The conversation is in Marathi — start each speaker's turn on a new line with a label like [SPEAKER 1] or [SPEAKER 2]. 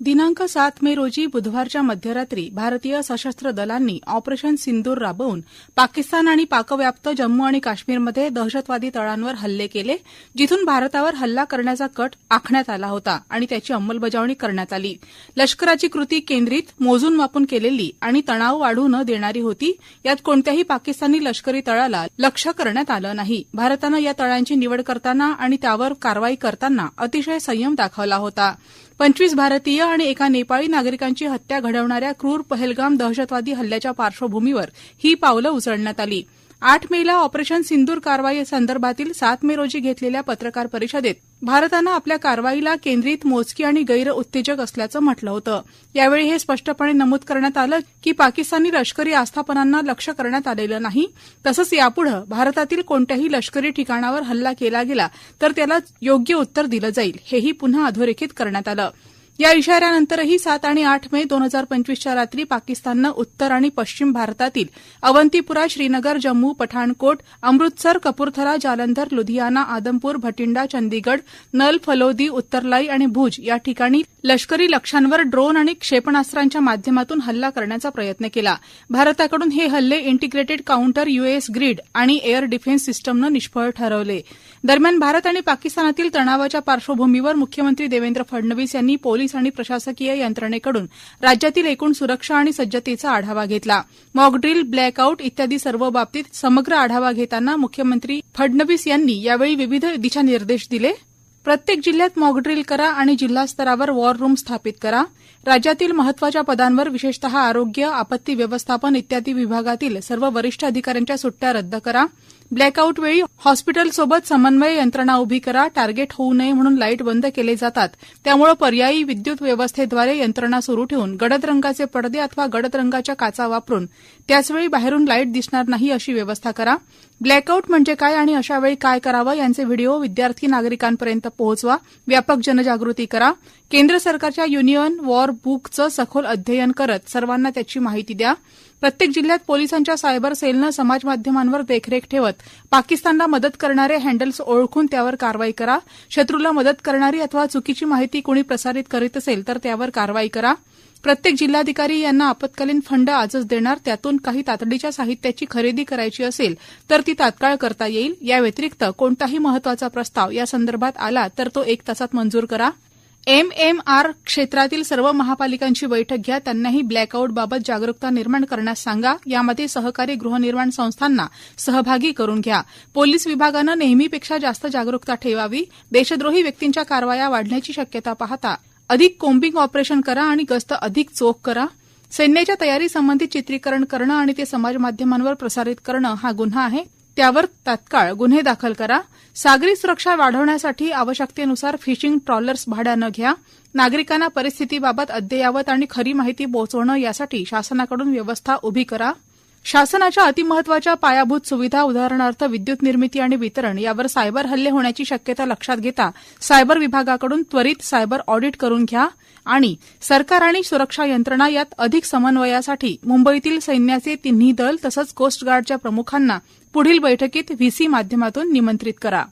[SPEAKER 1] दिनांक सात मे रोजी बुधवारच्या मध्यरात्री भारतीय सशस्त्र दलांनी ऑपरेशन सिंदूर राबवून पाकिस्तान आणि पाकव्याप्त जम्मू आणि काश्मीरमध्ये दहशतवादी तळांवर हल्ले केले जिथून भारतावर हल्ला करण्याचा कट आखण्यात आला होता आणि त्याची अंमलबजावणी करण्यात आली. लष्कराची कृती केंद्रित मोजून मापून केलेली आणि तणाव वाढू न देणारी होती यात कोणत्याही पाकिस्तानी लष्करी तळाला लक्ष्य करण्यात आलं नाही. भारतानं या तळांची निवड करताना आणि त्यावर कारवाई करताना अतिशय संयम दाखवला होता. पंचवीस भारतीय आणि एका नेपाळी नागरिकांची हत्या घडवणाऱ्या क्रूर पहलगाम दहशतवादी हल्ल्याच्या पार्श्वभूमीवर ही पावलं उचलण्यात आली. आठ मेला ऑपरेशन सिंदूर कारवाई संदर्भातील सात मे रोजी घेतलेल्या पत्रकार परिषदेत भारतानं आपल्या कारवाईला केंद्रित मोजकी आणि गैर उत्तेजक असल्याचं म्हटलं होतं. यावेळी हे स्पष्टपणे नमूद करण्यात आलं की पाकिस्तानी लष्करी आस्थापनांना लक्ष्य करण्यात आलेलं नाही. तसंच यापुढे भारतातील कोणत्याही लष्करी ठिकाणावर हल्ला केला गेला तर त्याला योग्य उत्तर दिलं जाईल हेही पुन्हा अधोरेखित करण्यात आलं. या इशाऱ्यानंतरही सात आणि आठ मे दोन हजार पंचवीसच्या रात्री पाकिस्ताननं उत्तर आणि पश्चिम भारतातील अवंतीपुरा श्रीनगर जम्मू पठाणकोट अमृतसर कपूरथला जालंधर लुधियाना आदमपूर भटिंडा चंदीगड नल फलोदी उत्तरलाई आणि भुज या ठिकाणी लष्करी लक्ष्यांवर ड्रोन आणि क्षेपणास्त्रांच्या माध्यमातून हल्ला करण्याचा प्रयत्न केला. भारताकडून हे हल्ले इंटिग्रेटेड काउंटर युएस ग्रीड आणि एअर डिफेन्स सिस्टमनं निष्फळ ठरवले. दरम्यान भारत आणि पाकिस्तानातील तणावाच्या पार्श्वभूमीवर मुख्यमंत्री देवेंद्र फडणवीस यांनी पोलीस आणि प्रशासकीय यंत्रणेकडून राज्यातील एकूण सुरक्षा आणि सज्जतेचा आढावा घेतला. मॉकड्रील ब्लॅकआउट इत्यादी सर्व बाबतीत समग्र आढावा घेताना मुख्यमंत्री फडणवीस यांनी यावेळी विविध दिशानिर्देश दिले. प्रत्येक जिल्ह्यात मॉकड्रिल करा आणि जिल्हास्तरावर वॉर रूम स्थापित करा. राज्यातील महत्त्वाच्या पदांवर विशेषतः आरोग्य आपत्ती व्यवस्थापन इत्यादी विभागातील सर्व वरिष्ठ अधिकाऱ्यांच्या सुट्ट्या रद्द करा. ब्लॅकआउट वेळी हॉस्पिटलसोबत समन्वय यंत्रणा उभी करा. टार्गेट होऊ नये म्हणून लाइट बंद केले जातात. त्यामुळे पर्यायी विद्युत व्यवस्थेद्वारे यंत्रणा सुरू ठेवून गडद रंगाचे पडदे अथवा गडद रंगाच्या काचा वापरून त्याचवेळी बाहेरून लाइट दिसणार नाही अशी व्यवस्था करा. ब्लॅकआउट म्हणजे काय आणि अशावेळी काय करावं यांचे व्हिडिओ विद्यार्थी नागरिकांपर्यंत पोहोचवा. व्यापक जनजागृती करा. केंद्र सरकारच्या युनियन वॉर बुकचं सखोल अध्ययन करत सर्वांना त्याची माहिती द्या. प्रत्येक जिल्ह्यात पोलिसांच्या सायबर सेलनं समाज माध्यमांवर देखरेख ठेवत पाकिस्तानला मदत करणारे हँडल्स ओळखून त्यावर कारवाई करा. शत्रूला मदत करणारी अथवा चुकीची माहिती कोणी प्रसारित करीत असेल तर त्यावर कारवाई करा. प्रत्येक जिल्हाधिकारी यांना आपत्कालीन फंड आजच देणार त्यातून काही तातडीच्या साहित्याची खरेदी करायची असेल तर ती तात्काळ करता येईल. या व्यतिरिक्त कोणताही महत्त्वाचा प्रस्ताव या संदर्भात आला तर तो एक तासात मंजूर करा. एमएमआर क्षेत्रातील सर्व महापालिकांची बैठक घ्या. त्यांनाही ब्लॅकआउटबाबत जागरूकता निर्माण करण्यास सांगा. यामध्ये सहकारी गृहनिर्माण संस्थांना सहभागी करून घ्या. पोलीस विभागानं नेहमीपेक्षा जास्त जागरूकता ठेवावी. देशद्रोही व्यक्तींच्या कारवाया वाढण्याची शक्यता पाहता अधिक कोम्बिंग ऑपरेशन करा आणि गस्त अधिक चोख करा. सैन्याच्या तयारीसंबंधी चित्रीकरण करणं आणि ते समाज माध्यमांवर प्रसारित करणं हा गुन्हा आहे. त्यावर तात्काळ गुन्हे दाखल करा. सागरी सुरक्षा वाढवण्यासाठी आवश्यकतेनुसार फिशिंग ट्रॉलर्स भाड्यानं घ्या. नागरिकांना परिस्थितीबाबत अद्ययावत आणि खरी माहिती पोहोचवणं यासाठी शासनाकडून व्यवस्था उभी करा. शासनाच्या अतिमहत्वाच्या पायाभूत सुविधा उदाहरणार्थ विद्युत निर्मिती आणि वितरण यावर सायबर हल्ले होण्याची शक्यता लक्षात घेता सायबर विभागाकडून त्वरित सायबर ऑडिट करून घ्या आणि सरकार आणि सुरक्षा यंत्रणा यात अधिक समन्वयासाठी मुंबईतील सैन्याचे तिन्ही दल तसंच कोस्टगार्डच्या प्रमुखांना पुढील बैठकीत व्हीसी माध्यमातून निमंत्रित करा.